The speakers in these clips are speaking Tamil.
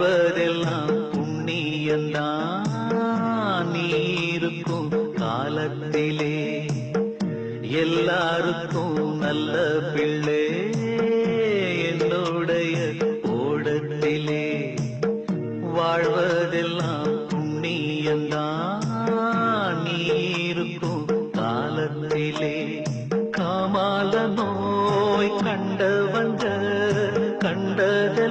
வாழ்வதெல்லாம் புண்ணியந்தான். நீருக்கும் காலத்திலே எல்லாருக்கும் நல்ல பிள்ளை. என்னுடைய ஓடத்திலே வாழ்வதெல்லாம் புண்ணியந்தான். நீருக்கும் காலத்திலே காமால நோய் கண்டவங்க கண்டதெல்லாம்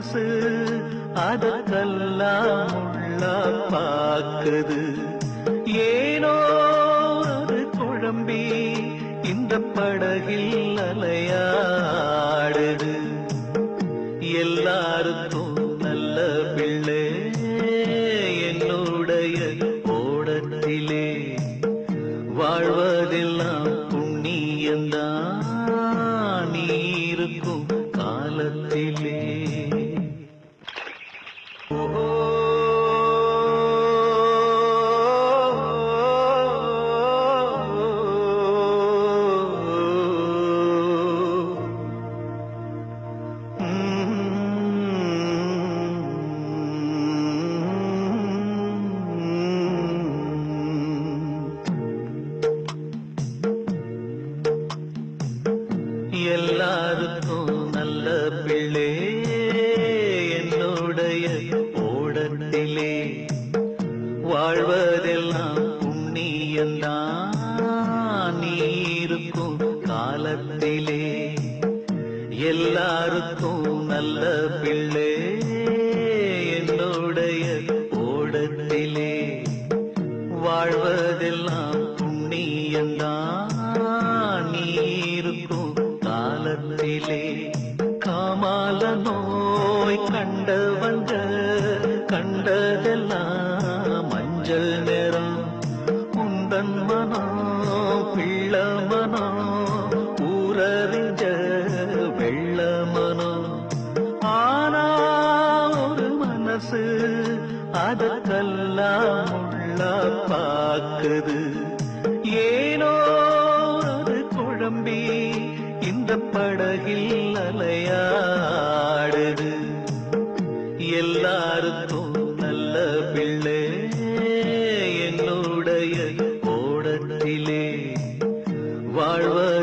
மனசு அதற்கெல்லாம் உள்ள பார்க்குது. ஏனோ அது குழம்பி இந்த படகில் அலையாடுது. எல்லாருக்கும் நல்ல பிள்ளை என்னுடைய ஓடத்திலே. வாழ்வதெல்லாம் புண்ணியந்தான் நீருக்கும் காலத்திலே. எல்லாருக்கும் நல்ல வாழ்வதெல்லாம் புண்ணியந்தான் நீ இருக்கும் காலத்திலே எல்லாருக்கும் நல்ல பிள்ளை. என்னுடைய ஓடத்திலே வாழ்வதெல்லாம் புண்ணியந்தான் நீ இருக்கும் காலத்திலே காமால நோய் கண்டவங்க கண்டதெல்லாம் மஞ்சள் நிறம் உந்தன் மனம் பிள்ள மனம் ஊரறிஞ்ச வெள்ள மனம் ஆனா ஒரு மனசு அதற்கெல்லாம் உள்ள பாக்குது ஏனோ ஒரு குழம்பி இந்த படம் வாழ்வது